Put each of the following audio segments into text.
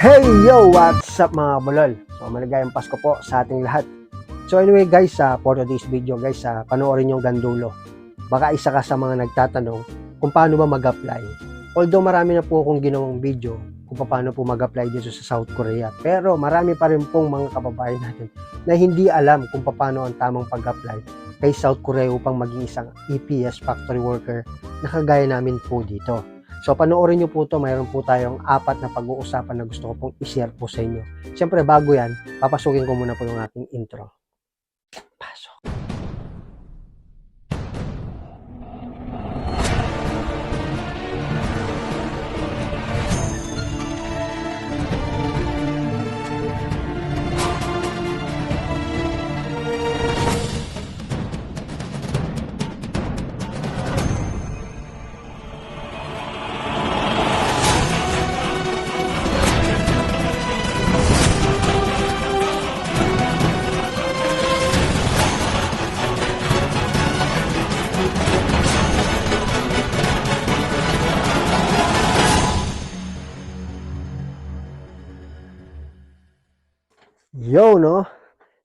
Hey yo! What's up mga bulol? So maligayang Pasko po sa ating lahat. So anyway guys, sa for today's video guys, sa panoorin yung gandulo. Baka isa ka sa mga nagtatanong kung paano ba mag-apply. Although marami na po akong ginawang video kung paano po mag-apply dito sa South Korea. Pero marami pa rin pong mga kababayan natin na hindi alam kung paano ang tamang pag-apply kay South Korea upang maging isang EPS factory worker na kagaya namin po dito. So panoorin nyo po to, mayroon po tayong apat na pag-uusapan na gusto ko pong i-share po sa inyo. Siyempre bago yan, papasukin ko muna po yung aking intro.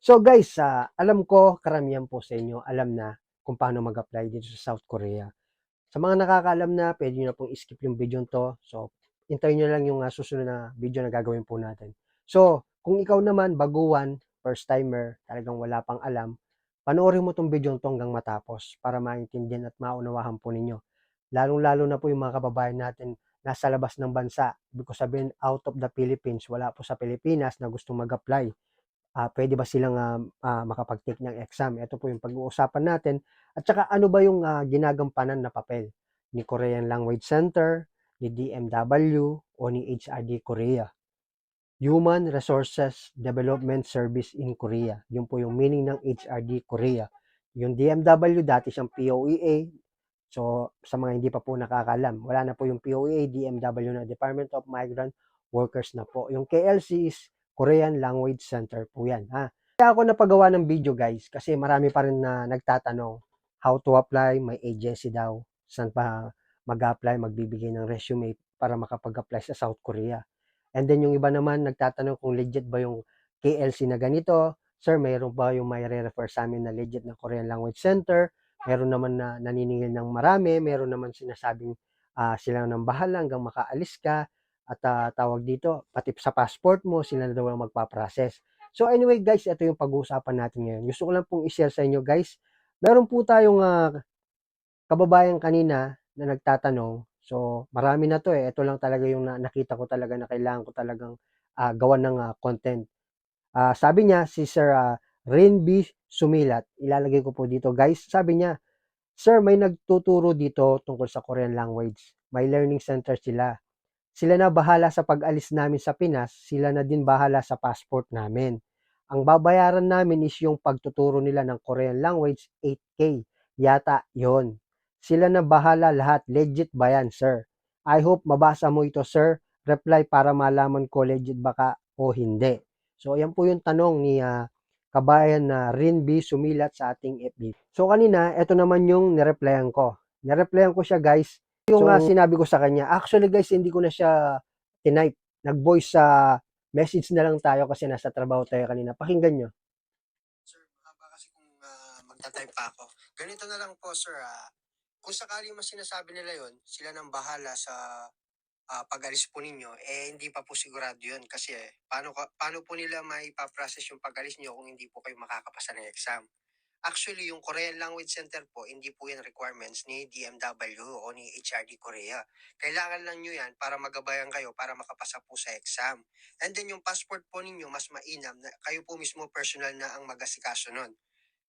So guys, ah, alam ko karamihan po sa inyo alam na kung paano mag-apply dito sa South Korea. Sa mga nakakaalam na, pwede nyo na pong skip yung video to. So, hintayin nyo lang yung ah, susunod na video na gagawin po natin. So, kung ikaw naman, baguhan, first timer, talagang wala pang alam, panoorin mo tong video to hanggang matapos para maintindihan at maunawahan po ninyo. Lalong-lalo na po yung mga kababayan natin nasa labas ng bansa. Ibig ko sabihin, out of the Philippines, wala po sa Pilipinas na gustong mag-apply ah, pwede ba silang ah, ah, makapag-take ng exam? Ito po yung pag-uusapan natin. At saka ano ba yung ah, ginagampanan na papel ni Korean Language Center, ni DMW, o ni HRD Korea? Human Resources Development Service in Korea. Yun po yung meaning ng HRD Korea. Yung DMW, dati siyang POEA. So, sa mga hindi pa po nakakalam, wala na po yung POEA, DMW na Department of Migrant Workers na po. Yung KLC is Korean Language Center po yan. Ha? Kaya ako napagawa ng video guys kasi marami pa rin na nagtatanong how to apply, may agency daw, saan pa mag-apply, magbibigay ng resume para makapag-apply sa South Korea. And then yung iba naman nagtatanong kung legit ba yung KLC na ganito. Sir, mayroon ba yung may re-refer sa amin na legit na Korean Language Center? Meron naman na naniningil ng marami, meron naman sinasabing ah, sila nang bahala hanggang makaalis ka at ah, tawag dito, pati sa passport mo, sila na daw ang magpa-process. So anyway guys, ito yung pag-uusapan natin ngayon. Gusto ko lang pong i-share sa inyo guys. Meron po tayong ah, kababayan kanina na nagtatanong. So marami na to eh. Ito lang talaga yung na- nakita ko talaga na kailangan ko talagang ah, gawan ng ah, content. Ah, sabi niya, si Sir uh, Rinby Sumilat, ilalagay ko po dito guys. Sabi niya, Sir, may nagtuturo dito tungkol sa Korean language. May learning center sila sila na bahala sa pag-alis namin sa Pinas, sila na din bahala sa passport namin. Ang babayaran namin is yung pagtuturo nila ng Korean language, 8K. Yata yon. Sila na bahala lahat. Legit ba yan, sir? I hope mabasa mo ito, sir. Reply para malaman ko legit baka o hindi. So, yan po yung tanong ni ah, kabayan na Rinby sumilat sa ating FB. So, kanina, ito naman yung nireplyan ko. Nireplyan ko siya, guys, yung So- ah, sinabi ko sa kanya, actually guys, hindi ko na siya tinype. Nag-voice sa message na lang tayo kasi nasa trabaho tayo kanina. Pakinggan nyo. Sir, mahaba kasi kung uh, magta-type pa ako. Ganito na lang po, sir. ah. kung sakali mas sinasabi nila yon, sila nang bahala sa ah, pag-alis po ninyo, eh hindi pa po sigurado yun. Kasi eh, paano, paano po nila maipaprocess yung pag-alis nyo kung hindi po kayo makakapasa ng exam? Actually, yung Korean Language Center po, hindi po yan requirements ni DMW o ni HRD Korea. Kailangan lang nyo yan para magabayan kayo para makapasa po sa exam. And then yung passport po ninyo, mas mainam na kayo po mismo personal na ang mag-asikaso nun.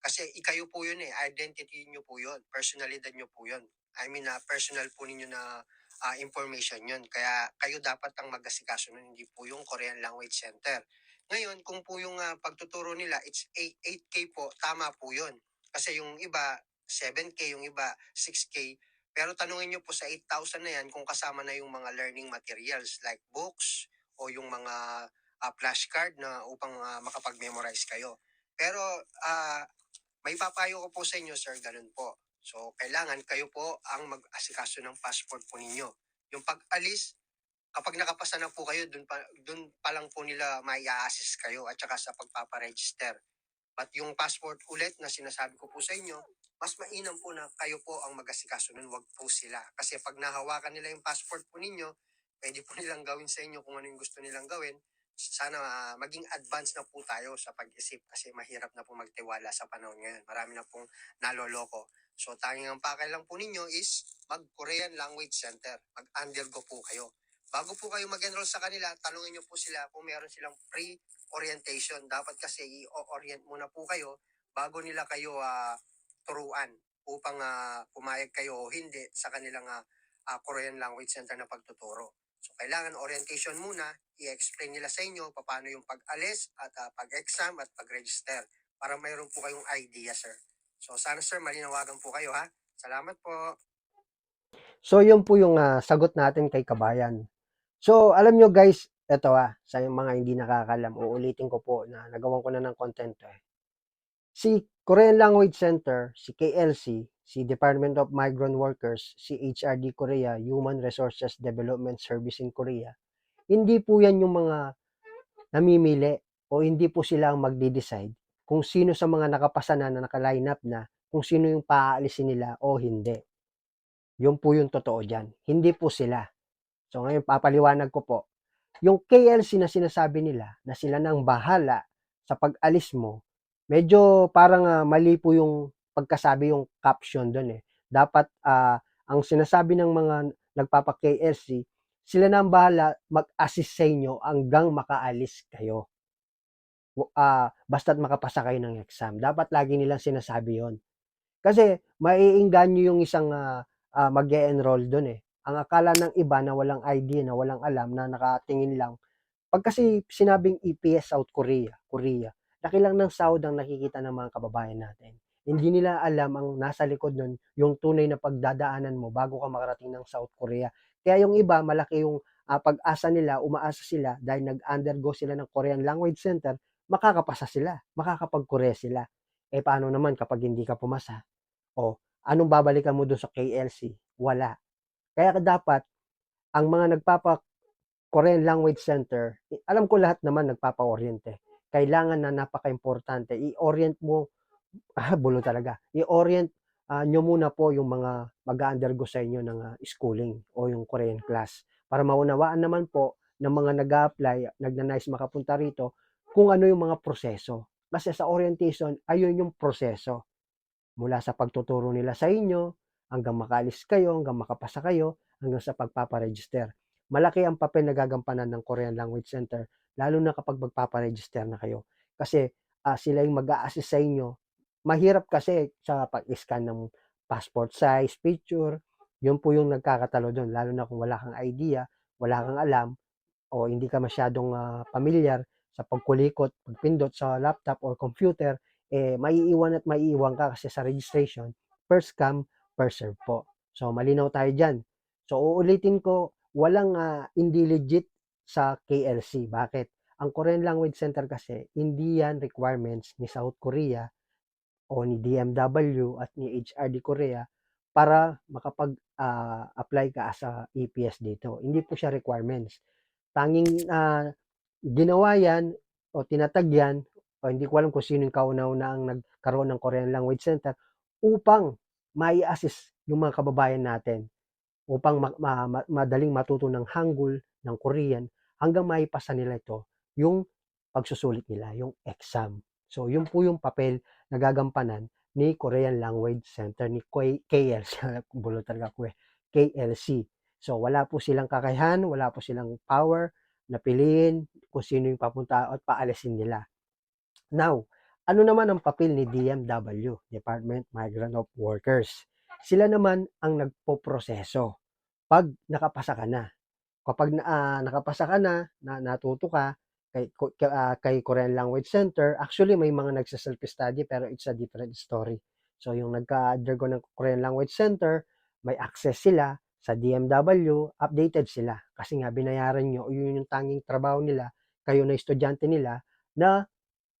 Kasi ikayo po yun eh, identity nyo po yun, personalidad nyo po yun. I mean, na personal po ninyo na ah, information yun. Kaya kayo dapat ang mag-asikaso nun, hindi po yung Korean Language Center. Ngayon, kung po yung ah, pagtuturo nila, it's 8, 8K po, tama po yun. Kasi yung iba, 7K, yung iba, 6K. Pero tanungin nyo po sa 8,000 na yan kung kasama na yung mga learning materials like books o yung mga ah, flashcard na upang ah, makapag-memorize kayo. Pero ah, may papayo ko po sa inyo, sir, ganun po. So, kailangan kayo po ang mag-asikaso ng passport po ninyo. Yung pag-alis, kapag nakapasa na po kayo, dun pa, dun pa lang po nila may assist kayo at saka sa pagpaparegister. At yung passport ulit na sinasabi ko po sa inyo, mas mainam po na kayo po ang mag-asikaso nun, wag po sila. Kasi pag nahawakan nila yung passport po ninyo, pwede po nilang gawin sa inyo kung ano yung gusto nilang gawin. Sana ah, maging advance na po tayo sa pag-isip kasi mahirap na po magtiwala sa panahon ngayon. Marami na pong naloloko. So tanging ang pakay po ninyo is mag-Korean Language Center. Mag-undergo po kayo. Bago po kayo mag-enroll sa kanila, tanungin nyo po sila kung meron silang free orientation. Dapat kasi i-orient muna po kayo bago nila kayo ah, turuan upang ah, pumayag kayo o hindi sa kanilang ah, ah, Korean Language Center na pagtuturo. So kailangan orientation muna, i-explain nila sa inyo paano yung pag-alis at ah, pag-exam at pag-register para mayroon po kayong idea, sir. So sana sir, malinawagan po kayo ha. Salamat po. So, yun po yung ah, sagot natin kay Kabayan. So, alam nyo guys, eto ah, sa mga hindi nakakalam, uulitin ko po na nagawan ko na ng content to eh. Si Korean Language Center, si KLC, si Department of Migrant Workers, si HRD Korea, Human Resources Development Service in Korea, hindi po yan yung mga namimili o hindi po sila ang magde-decide kung sino sa mga nakapasa na na naka-line up na kung sino yung paaalisin nila o hindi. Yun po yung totoo dyan. Hindi po sila. So ngayon papaliwanag ko po. Yung KLC na sinasabi nila na sila nang bahala sa pag-alis mo, medyo parang ah, mali po yung pagkasabi yung caption doon eh. Dapat ah, ang sinasabi ng mga nagpapa-KLC, sila na ang bahala mag-assist sa inyo hanggang makaalis kayo. Ah, basta't makapasa kayo ng exam. Dapat lagi nilang sinasabi yon. Kasi maiinganyo yung isang ah, ah, mag enroll doon eh. Ang akala ng iba na walang idea, na walang alam, na nakatingin lang. Pag kasi sinabing EPS South Korea, Korea, laki lang ng sahod ang nakikita ng mga kababayan natin. Hindi nila alam ang nasa likod nun, yung tunay na pagdadaanan mo bago ka makarating ng South Korea. Kaya yung iba, malaki yung ah, pag-asa nila, umaasa sila dahil nag-undergo sila ng Korean Language Center, makakapasa sila, makakapag-Korea sila. Eh paano naman kapag hindi ka pumasa? O, anong babalikan mo doon sa KLC? Wala. Kaya dapat, ang mga nagpapa Korean Language Center, alam ko lahat naman nagpapa-oriente. Kailangan na napaka-importante. I-orient mo, ah, bulo talaga. I-orient ah, nyo muna po yung mga mag-undergo sa inyo ng ah, schooling o yung Korean class. Para maunawaan naman po ng mga nag-apply, nagnanais makapunta rito, kung ano yung mga proseso. Kasi sa orientation, ayun yung proseso mula sa pagtuturo nila sa inyo, hanggang makaalis kayo, hanggang makapasa kayo, hanggang sa pagpaparegister. Malaki ang papel na gagampanan ng Korean Language Center, lalo na kapag magpaparegister na kayo. Kasi ah, sila yung mag assist sa inyo. Mahirap kasi sa pag-scan ng passport size, picture, yun po yung nagkakatalo doon, lalo na kung wala kang idea, wala kang alam, o hindi ka masyadong ah, pamilyar sa pagkulikot, pagpindot sa laptop or computer, eh, maiiwan at maiiwan ka kasi sa registration, first come, first serve po. So, malinaw tayo dyan. So, uulitin ko, walang ah, hindi legit sa KLC. Bakit? Ang Korean Language Center kasi, hindi yan requirements ni South Korea o ni DMW at ni HRD Korea para makapag-apply ka as a EPS dito. Hindi po siya requirements. Tanging ah, ginawa yan o tinatag yan o hindi ko alam kung sino yung kauna-una ang nagkaroon ng Korean Language Center upang mai-assist yung mga kababayan natin upang ma- ma- ma- madaling matuto ng Hangul, ng Korean, hanggang maipasa nila ito yung pagsusulit nila, yung exam. So, yun po yung papel na gagampanan ni Korean Language Center, ni KLC, bulo talaga ko eh, KLC. So, wala po silang kakayahan, wala po silang power na piliin kung sino yung papunta at paalisin nila. Now, ano naman ang papel ni DMW, Department Migrant of Workers? Sila naman ang nagpoproseso pag nakapasa ka na. Kapag ah, nakapasa ka na, na natuto ka kay, ah, kay Korean Language Center, actually may mga nagsa-self-study pero it's a different story. So yung nagka-undergo ng Korean Language Center, may access sila sa DMW, updated sila. Kasi nga binayaran nyo, yun yung tanging trabaho nila, kayo na estudyante nila, na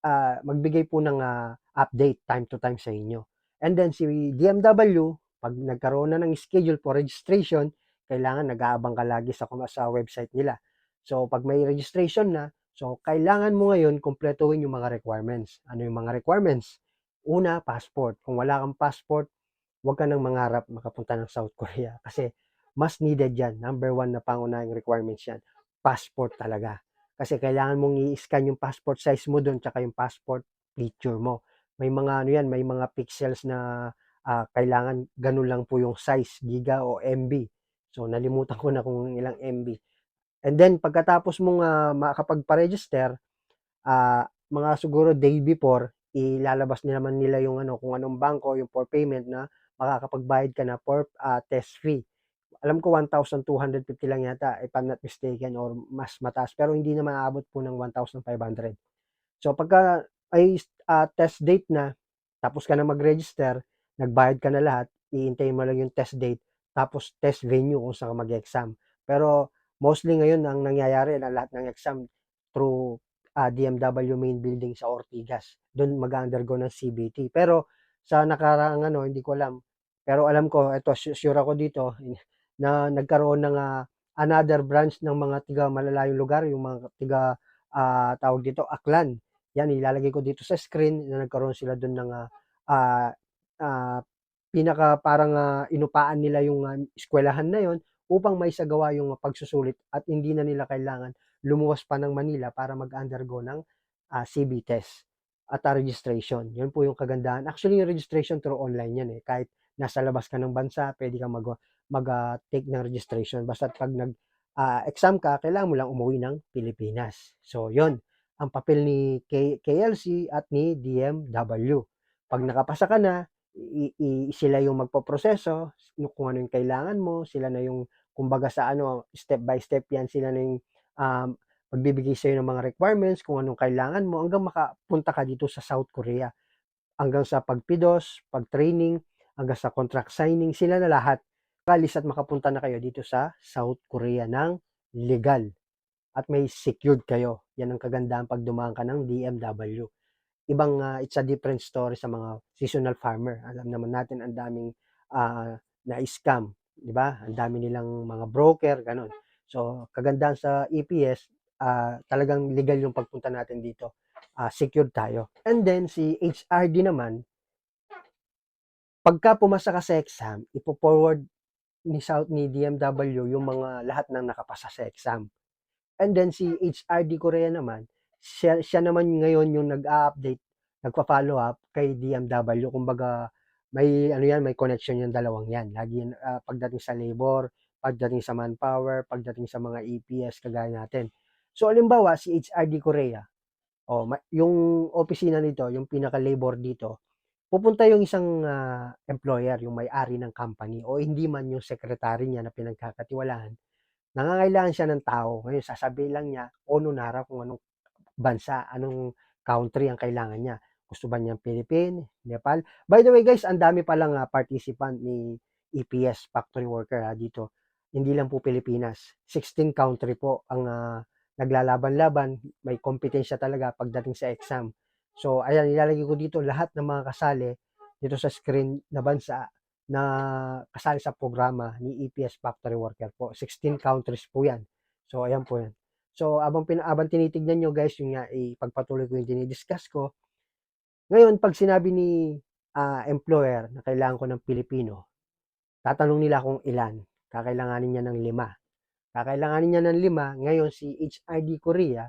ah, magbigay po ng ah, update time to time sa inyo. And then si DMW, pag nagkaroon na ng schedule for registration, kailangan nag-aabang ka lagi sa, sa website nila. So, pag may registration na, so kailangan mo ngayon kumpletuhin yung mga requirements. Ano yung mga requirements? Una, passport. Kung wala kang passport, huwag ka nang mangarap makapunta ng South Korea kasi mas needed yan. Number one na pangunahing requirements yan. Passport talaga. Kasi kailangan mong i-scan yung passport size mo doon tsaka yung passport picture mo. May mga ano yan, may mga pixels na ah, kailangan ganun lang po yung size, giga o MB. So nalimutan ko na kung ilang MB. And then pagkatapos mong uh, makapagpa-register, ah, mga siguro day before, ilalabas nila naman nila yung ano kung anong bangko, yung for payment na makakapagbayad ka na for ah, test fee. Alam ko 1,250 lang yata if I'm not mistaken or mas mataas pero hindi naman aabot po ng 1,500. So pagka ay ah, test date na, tapos ka na mag-register, nagbayad ka na lahat, iintayin mo lang yung test date, tapos test venue kung saan ka mag-exam. Pero mostly ngayon ang nangyayari na lahat ng exam through ah, DMW main building sa Ortigas. Doon mag-undergo ng CBT. Pero sa nakaraang ano, hindi ko alam. Pero alam ko, ito sure ako dito na nagkaroon ng ah, another branch ng mga tiga malalayong lugar, yung mga tiga ah, tawag dito Aklan. Yan ilalagay ko dito sa screen na nagkaroon sila doon ng ah, ah, pinaka parang ah, inupaan nila yung ah, eskwelahan na yon upang may sagawa yung pagsusulit at hindi na nila kailangan lumuwas pa ng Manila para mag-undergo ng ah, CB test at ah, registration. Yun po yung kagandahan. Actually, yung registration through online yan eh. Kahit nasa labas ka ng bansa, pwede kang mag, mag ah, take ng registration. Basta pag nag ah, exam ka, kailangan mo lang umuwi ng Pilipinas. So, yon ang papel ni K- KLC at ni DMW. Pag nakapasa ka na, i- i- sila yung magpoproseso, kung ano yung kailangan mo, sila na yung, kumbaga sa ano, step by step yan, sila na yung um, magbibigay sa'yo ng mga requirements, kung anong kailangan mo, hanggang makapunta ka dito sa South Korea. Hanggang sa pagpidos, pag-training, hanggang sa contract signing, sila na lahat. Kalis at makapunta na kayo dito sa South Korea ng legal at may secured kayo. Yan ang kagandahan pag dumaan ka ng DMW. Ibang uh, it's a different story sa mga seasonal farmer. Alam naman natin ang daming uh, na-scam, di ba? Ang dami nilang mga broker, ganun. So, kagandahan sa EPS, uh, talagang legal yung pagpunta natin dito. Uh, secured tayo. And then, si HRD naman, pagka pumasa ka sa exam, ipo-forward ni South ni DMW yung mga lahat ng nakapasa sa exam. And then si HRD Korea naman, siya, siya naman ngayon yung nag-update, nagpa-follow up kay DMW. Kumbaga, may ano yan, may connection yung dalawang yan. Lagi uh, pagdating sa labor, pagdating sa manpower, pagdating sa mga EPS kagaya natin. So alimbawa si HRD Korea, oh, yung opisina nito, yung pinaka-labor dito, pupunta yung isang uh, employer, yung may-ari ng company o hindi man yung secretary niya na pinagkakatiwalaan, nangangailangan siya ng tao. Ngayon, sasabihin lang niya, ono nara kung anong bansa, anong country ang kailangan niya. Gusto ba niya Philippines, Nepal? By the way guys, ang dami palang uh, participant ni EPS factory worker ha, dito. Hindi lang po Pilipinas. 16 country po ang uh, naglalaban-laban. May kompetensya talaga pagdating sa exam. So, ayan, ilalagay ko dito lahat ng mga kasali dito sa screen na bansa na kasali sa programa ni EPS Factory Worker po. 16 countries po yan. So, ayan po yan. So, abang, abang tinitignan nyo guys, yung nga, ipagpatuloy ko yung dinidiscuss ko. Ngayon, pag sinabi ni uh, employer na kailangan ko ng Pilipino, tatanong nila kung ilan. Kakailanganin niya ng lima. Kakailanganin niya ng lima. Ngayon, si HID Korea,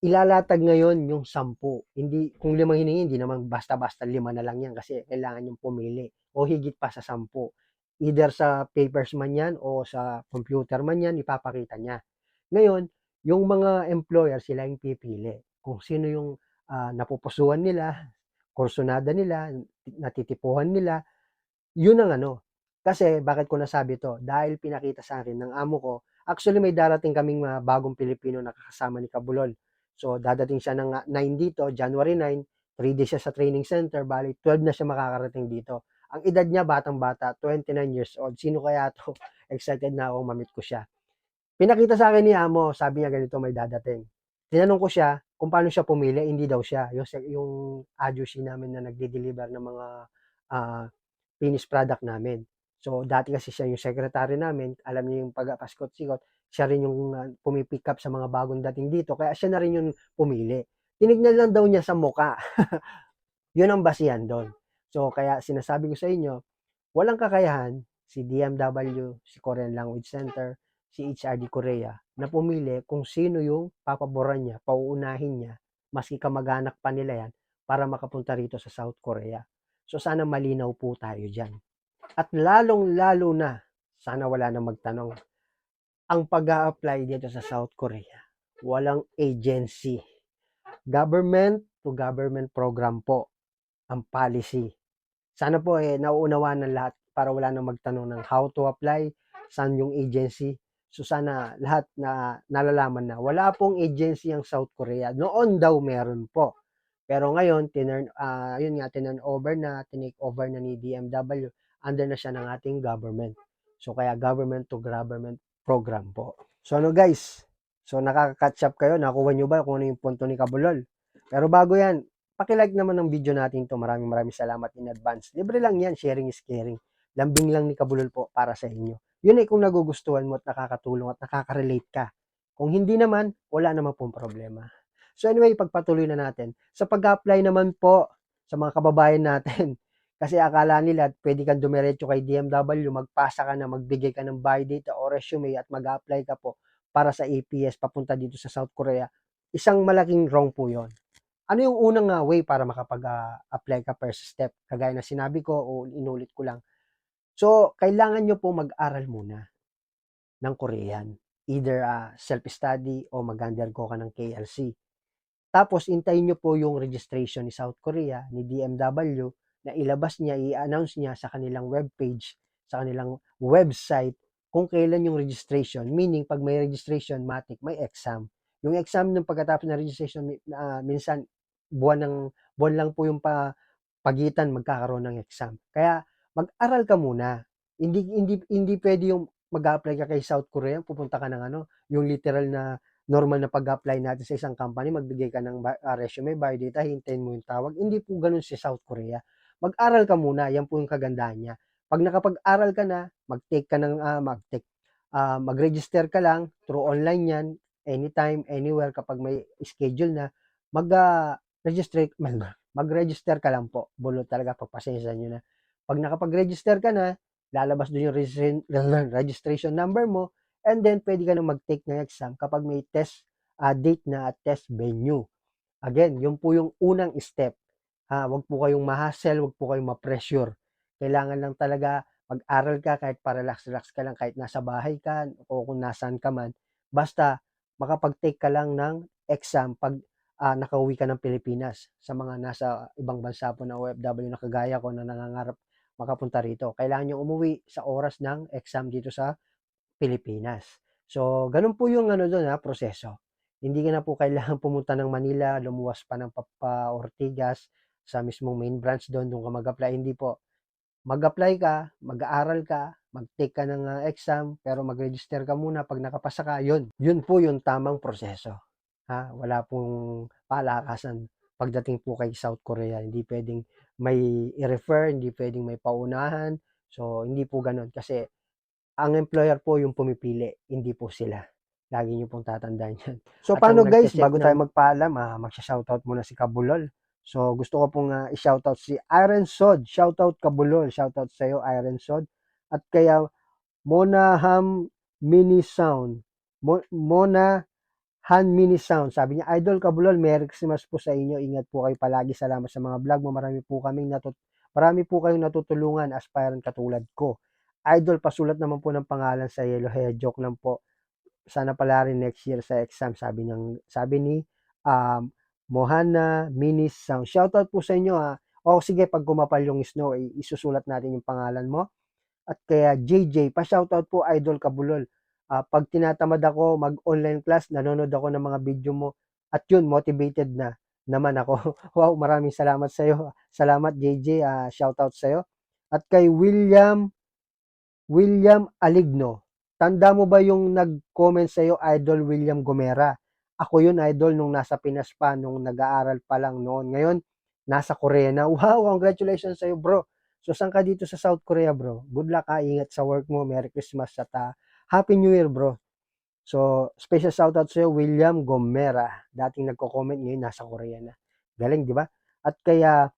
ilalatag ngayon yung sampu. Hindi, kung limang hiningi, hindi naman basta-basta lima na lang yan kasi kailangan yung pumili o higit pa sa sampu. Either sa papers man yan o sa computer man yan, ipapakita niya. Ngayon, yung mga employer, sila yung pipili. Kung sino yung uh, napupusuan nila, kursunada nila, natitipuhan nila, yun ang ano. Kasi, bakit ko nasabi to? Dahil pinakita sa akin ng amo ko, actually may darating kaming uh, bagong Pilipino na kakasama ni Kabulol So, dadating siya ng 9 dito, January 9, 3 days siya sa training center, bali 12 na siya makakarating dito. Ang edad niya, batang-bata, 29 years old. Sino kaya to? Excited na ako, mamit ko siya. Pinakita sa akin ni Amo, sabi niya ganito may dadating. Tinanong ko siya kung paano siya pumili, hindi daw siya. Yung, yung agency namin na nagde-deliver ng mga uh, finished product namin. So, dati kasi siya yung secretary namin, alam niya yung pag-paskot-sikot, siya rin yung uh, pumipick up sa mga bagong dating dito, kaya siya na rin yung pumili. Tinignan lang daw niya sa muka. Yun ang basihan doon. So, kaya sinasabi ko sa inyo, walang kakayahan si DMW, si Korean Language Center, si HRD Korea na pumili kung sino yung papaboran niya, pauunahin niya, maski kamag-anak pa nila yan, para makapunta rito sa South Korea. So sana malinaw po tayo dyan. At lalong-lalo na, sana wala na magtanong, ang pag apply dito sa South Korea, walang agency. Government to government program po ang policy. Sana po eh, nauunawaan ng lahat para wala na magtanong ng how to apply, saan yung agency. So sana lahat na nalalaman na wala pong agency ang South Korea. Noon daw meron po. Pero ngayon, tinurn, ah, yun nga, tinurn over na, tinake over na ni DMW. Under na siya ng ating government. So kaya government to government program po. So ano guys? So nakaka-catch up kayo? Nakuha nyo ba kung ano yung punto ni Kabulol? Pero bago yan, pakilike naman ng video natin to. Maraming maraming salamat in advance. Libre lang yan, sharing is caring. Lambing lang ni Kabulol po para sa inyo. Yun ay kung nagugustuhan mo at nakakatulong at nakaka-relate ka. Kung hindi naman, wala naman pong problema. So anyway, pagpatuloy na natin. Sa pag-apply naman po sa mga kababayan natin, kasi akala nila pwede kang dumiretso kay DMW, magpasa ka na, magbigay ka ng buy data o resume at mag-apply ka po para sa APS papunta dito sa South Korea. Isang malaking wrong po yon. Ano yung unang uh, way para makapag-apply ka first step? Kagaya na sinabi ko o inulit ko lang. So, kailangan nyo po mag-aral muna ng Korean. Either uh, self-study o mag-undergo ka ng KLC. Tapos, intayin nyo po yung registration ni South Korea, ni DMW, na ilabas niya, i-announce niya sa kanilang webpage, sa kanilang website, kung kailan yung registration. Meaning, pag may registration, matik, may exam. Yung exam ng pagkatapos ng registration, uh, minsan, buwan, ng, buwan lang po yung pa, pagitan magkakaroon ng exam. Kaya, mag-aral ka muna. Hindi, hindi, hindi pwede yung mag-apply ka kay South Korea, pupunta ka ng ano, yung literal na normal na pag-apply natin sa isang company, magbigay ka ng uh, resume, biodata, hintayin mo yung tawag. Hindi po ganun si South Korea. Mag-aral ka muna, yan po yung kagandahan niya. Pag nakapag-aral ka na, mag-take ka ng, uh, mag-take, uh, mag-register ka lang, through online yan, anytime, anywhere, kapag may schedule na, mag-register, uh, mag-register ka lang po. Bulot talaga, pagpasensya nyo na. Pag nakapag-register ka na, lalabas doon yung registration number mo, and then pwede ka na mag-take ng exam kapag may test uh, date na at test venue. Again, yun po yung unang step. Ha, wag po kayong ma-hassle, wag po kayong ma-pressure. Kailangan lang talaga mag-aral ka kahit para-relax-relax ka lang kahit nasa bahay ka o kung nasaan ka man. Basta makapag-take ka lang ng exam pag uh, nakauwi ka ng Pilipinas sa mga nasa ibang bansa po na OFW na kagaya ko na nangangarap makapunta rito. Kailangan nyo umuwi sa oras ng exam dito sa Pilipinas. So, ganun po yung ano doon ha, proseso. Hindi ka na po kailangan pumunta ng Manila, lumuwas pa ng Papa Ortigas sa mismong main branch doon, doon ka mag-apply. Hindi po. Mag-apply ka, mag-aaral ka, mag-take ka ng uh, exam, pero mag-register ka muna. Pag nakapasa ka, yun. Yun po yung tamang proseso. Ha? Wala pong palakasan pagdating po kay South Korea. Hindi pwedeng may i-refer, hindi pwedeng may paunahan. So, hindi po ganun. Kasi, ang employer po yung pumipili, hindi po sila. Lagi nyo pong tatandaan yan. So, At paano guys, bago ng- tayo magpaalam, ah, magsha-shoutout muna si Kabulol. So, gusto ko pong ah, i-shoutout si Iron Sod. Shoutout Kabulol. Shoutout sa iyo, Iron Sod. At kaya, Monaham Mini Sound. Mo- Mona Han Mini Sound. Sabi niya, Idol Kabulol, Merry Christmas po sa inyo. Ingat po kayo palagi. Salamat sa mga vlog mo. Marami po kaming natut marami po kayong natutulungan aspirant katulad ko. Idol, pasulat naman po ng pangalan sa Yellow Hair. Joke lang po. Sana pala rin next year sa exam. Sabi, ng, sabi ni um, Mohana Mini Sound. Shoutout po sa inyo ha. O sige, pag kumapal yung snow, eh, isusulat natin yung pangalan mo. At kaya JJ, pa-shoutout po Idol Kabulol uh, pag tinatamad ako mag-online class, nanonood ako ng mga video mo at yun, motivated na naman ako. wow, maraming salamat sa iyo. Salamat JJ, uh, shout out sa iyo. At kay William William Aligno. Tanda mo ba yung nag-comment sa iyo, Idol William Gomera? Ako yun, Idol, nung nasa Pinas pa, nung nag-aaral pa lang noon. Ngayon, nasa Korea na. Wow, congratulations sa iyo, bro. So, saan ka dito sa South Korea, bro? Good luck, ha? Ingat sa work mo. Merry Christmas at ah, Happy New Year, bro. So, special shoutout sa'yo, William Gomera. Dating nagko-comment, ngayon nasa Korea na. Galing, di ba? At kaya,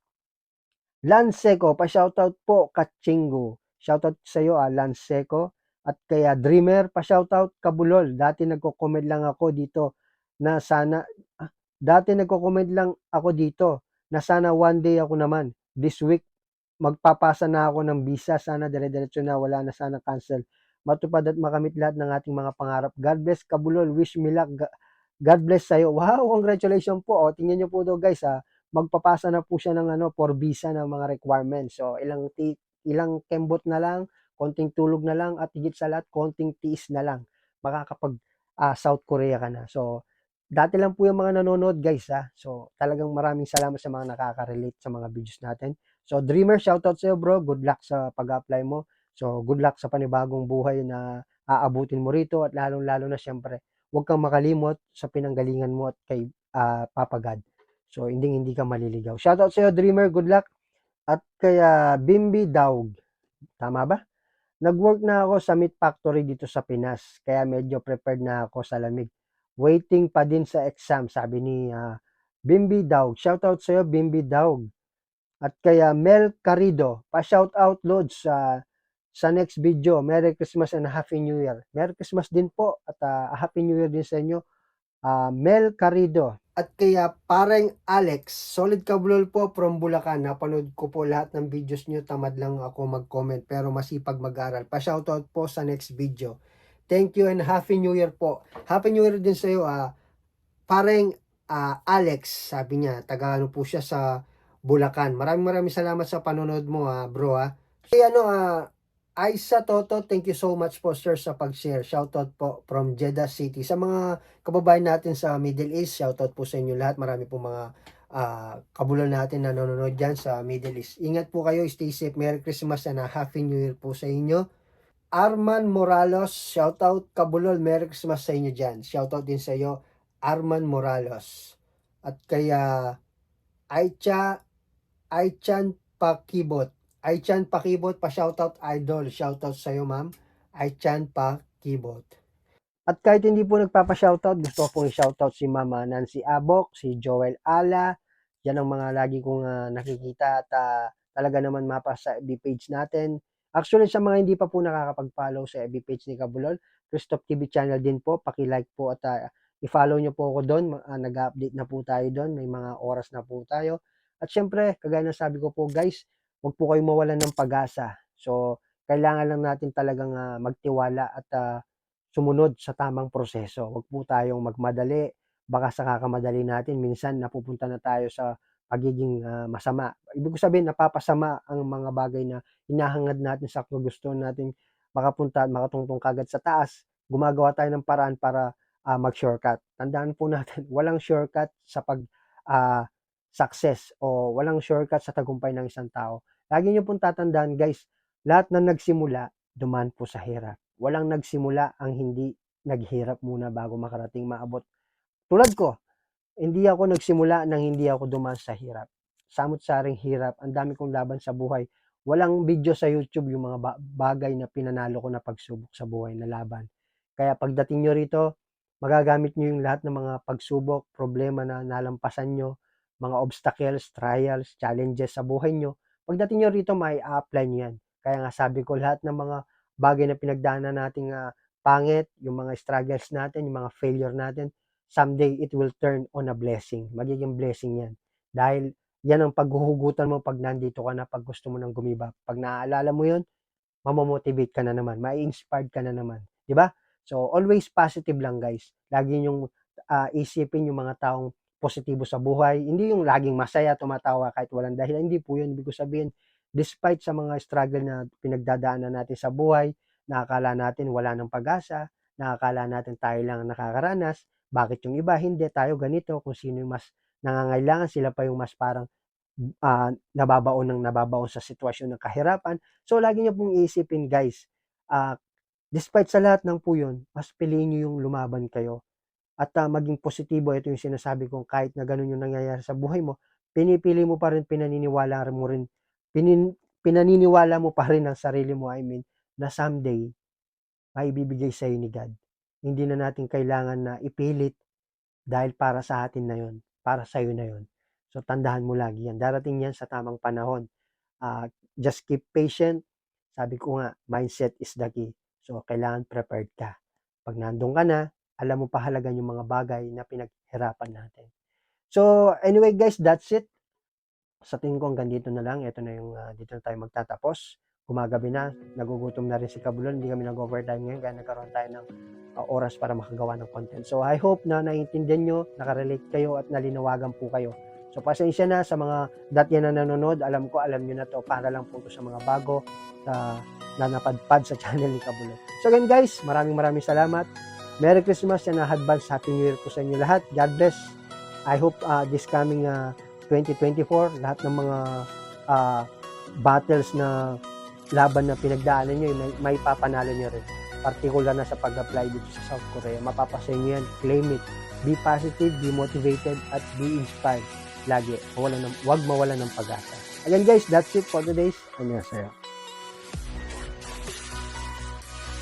Lanseco, pa-shoutout po, Kachingo. Shoutout sa'yo, ah, Lanseco. At kaya, Dreamer, pa-shoutout, Kabulol. Dati nagko-comment lang ako dito na sana, ah, dati nagko-comment lang ako dito na sana one day ako naman. This week, magpapasa na ako ng visa. Sana dire-diretso na, wala na sana cancel. Matupad at makamit lahat ng ating mga pangarap. God bless, Kabulol. Wish me luck. God bless sa'yo. Wow, congratulations po. O, tingnan nyo po daw guys ha. Magpapasa na po siya ng ano, for visa ng mga requirements. So, ilang, ti- ilang kembot na lang, konting tulog na lang, at higit sa lahat, konting tiis na lang. Makakapag ah, South Korea ka na. So, dati lang po yung mga nanonood guys ha. So, talagang maraming salamat sa mga nakaka-relate sa mga videos natin. So, Dreamer, shoutout sa'yo bro. Good luck sa pag-apply mo. So, good luck sa panibagong buhay na aabutin mo rito at lalong-lalo na siyempre, huwag kang makalimot sa pinanggalingan mo at kay ah, Papa God. So, hindi hindi ka maliligaw. Shoutout sa'yo, Dreamer. Good luck. At kaya, Bimbi Daug. Tama ba? Nag-work na ako sa meat factory dito sa Pinas. Kaya medyo prepared na ako sa lamig. Waiting pa din sa exam, sabi ni ah, Bimbi Daug. Shoutout sa'yo, Bimbi Daug. At kaya Mel Carido, pa-shoutout Lods sa sa next video. Merry Christmas and Happy New Year. Merry Christmas din po at ah, Happy New Year din sa inyo. Ah, Mel Carido. At kaya parang Alex, solid kabulol po from Bulacan. Napanood ko po lahat ng videos nyo. Tamad lang ako mag-comment pero masipag mag-aral. Pa-shoutout po sa next video. Thank you and Happy New Year po. Happy New Year din sa iyo. Ah, parang ah, Alex, sabi niya, taga ano po siya sa Bulacan. Maraming maraming salamat sa panonood mo, ah, bro. Ah. Kaya ano, ah, Aisa Toto, thank you so much po sir sa pag-share. Shoutout po from Jeddah City. Sa mga kababayan natin sa Middle East, shoutout po sa inyo lahat. Marami po mga ah, kabulan natin na nanonood dyan sa Middle East. Ingat po kayo, stay safe. Merry Christmas and Happy New Year po sa inyo. Arman Moralos, shoutout Kabulol. Merry Christmas sa inyo dyan. Shoutout din sa iyo, Arman Moralos. At kaya, Aicha, Aichan Pakibot. Aichan Pakibot, pa-shoutout idol. Shoutout sa iyo, ma'am. Aichan Pakibot. At kahit hindi po nagpapa-shoutout, gusto pong i-shoutout si Mama Nancy Abok, si Joel Ala. Yan ang mga lagi kong ah, nakikita at ah, talaga naman mapa sa FB page natin. Actually, sa mga hindi pa po nakakapag-follow sa FB page ni Kabulol, Christoph TV channel din po. Paki-like po at ah, i-follow nyo po ako doon. Ah, nag-update na po tayo doon. May mga oras na po tayo. At syempre, kagaya ng sabi ko po guys, huwag po kayong mawalan ng pag-asa. So, kailangan lang natin talagang ah, magtiwala at ah, sumunod sa tamang proseso. Huwag po tayong magmadali. Baka sa kakamadali natin, minsan napupunta na tayo sa pagiging ah, masama. Ibig sabihin, napapasama ang mga bagay na hinahangad natin sa kagustuhan natin makapunta at makatungtong kagad sa taas. Gumagawa tayo ng paraan para ah, mag-shortcut. Tandaan po natin, walang shortcut sa pag ah, success o walang shortcut sa tagumpay ng isang tao. Lagi niyo pong tatandaan guys, lahat na nagsimula, duman po sa hirap. Walang nagsimula ang hindi naghirap muna bago makarating maabot. Tulad ko, hindi ako nagsimula nang hindi ako duman sa hirap. Samot-saring hirap, ang dami kong laban sa buhay. Walang video sa YouTube yung mga ba- bagay na pinanalo ko na pagsubok sa buhay na laban. Kaya pagdating nyo rito, magagamit nyo yung lahat ng mga pagsubok, problema na nalampasan nyo, mga obstacles, trials, challenges sa buhay nyo. Pagdating nyo rito, may apply nyo yan. Kaya nga sabi ko, lahat ng mga bagay na pinagdaanan nating ah, pangit, yung mga struggles natin, yung mga failure natin, someday it will turn on a blessing. Magiging blessing yan. Dahil yan ang paghuhugutan mo pag nandito ka na, pag gusto mo nang gumiba. Pag naaalala mo yun, mamomotivate ka na naman, mai-inspired ka na naman. Di ba? So, always positive lang guys. Lagi yung isipin yung mga taong positibo sa buhay. Hindi yung laging masaya, tumatawa kahit walang dahilan. Hindi po yun. Ibig sabihin, despite sa mga struggle na pinagdadaanan natin sa buhay, nakakala natin wala ng pag-asa, nakakala natin tayo lang ang nakakaranas, bakit yung iba hindi, tayo ganito, kung sino yung mas nangangailangan, sila pa yung mas parang ah, nababaon ng nababaon sa sitwasyon ng kahirapan. So, lagi niyo pong iisipin, guys, ah, despite sa lahat ng po yun, mas piliin niyo yung lumaban kayo at ah, maging positibo. Ito yung sinasabi kong kahit na ganun yung nangyayari sa buhay mo, pinipili mo pa rin, pinaniniwala mo rin, pinin, pinaniniwala mo pa rin ang sarili mo, I mean, na someday, maibibigay sa'yo ni God. Hindi na natin kailangan na ipilit dahil para sa atin na yon, para sa'yo na yon. So, tandaan mo lagi yan. Darating yan sa tamang panahon. Ah, just keep patient. Sabi ko nga, mindset is the key. So, kailangan prepared ka. Pag nandun ka na, alam mo pahalagan yung mga bagay na pinaghirapan natin. So, anyway guys, that's it. Sa tingin ko hanggang dito na lang. Ito na yung, ah, dito na tayo magtatapos. Gumagabi na, nagugutom na rin si Kabulon. Hindi kami nag-overtime ngayon kaya nagkaroon tayo ng ah, oras para makagawa ng content. So, I hope na naiintindihan nyo, nakarelate kayo at nalinawagan po kayo. So, pasensya na sa mga dati na nanonood. Alam ko, alam nyo na to. Para lang po to sa mga bago sa na napadpad sa channel ni Kabulon. So, again guys, maraming maraming salamat. Merry Christmas and advance Happy New Year po sa inyo lahat. God bless. I hope uh, this coming uh, 2024, lahat ng mga uh, battles na laban na pinagdaanan nyo, may, may papanalo nyo rin. Particular na sa pag-apply dito sa South Korea. Mapapasaya nyo yan. Claim it. Be positive, be motivated, at be inspired. Lagi. Mawala ng, wag mawala ng pag-asa. Again guys, that's it for today's. Annyeonghaseyo.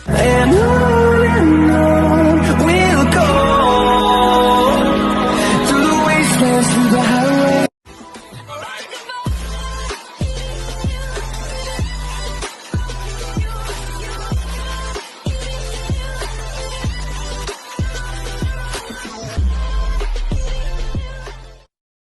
And on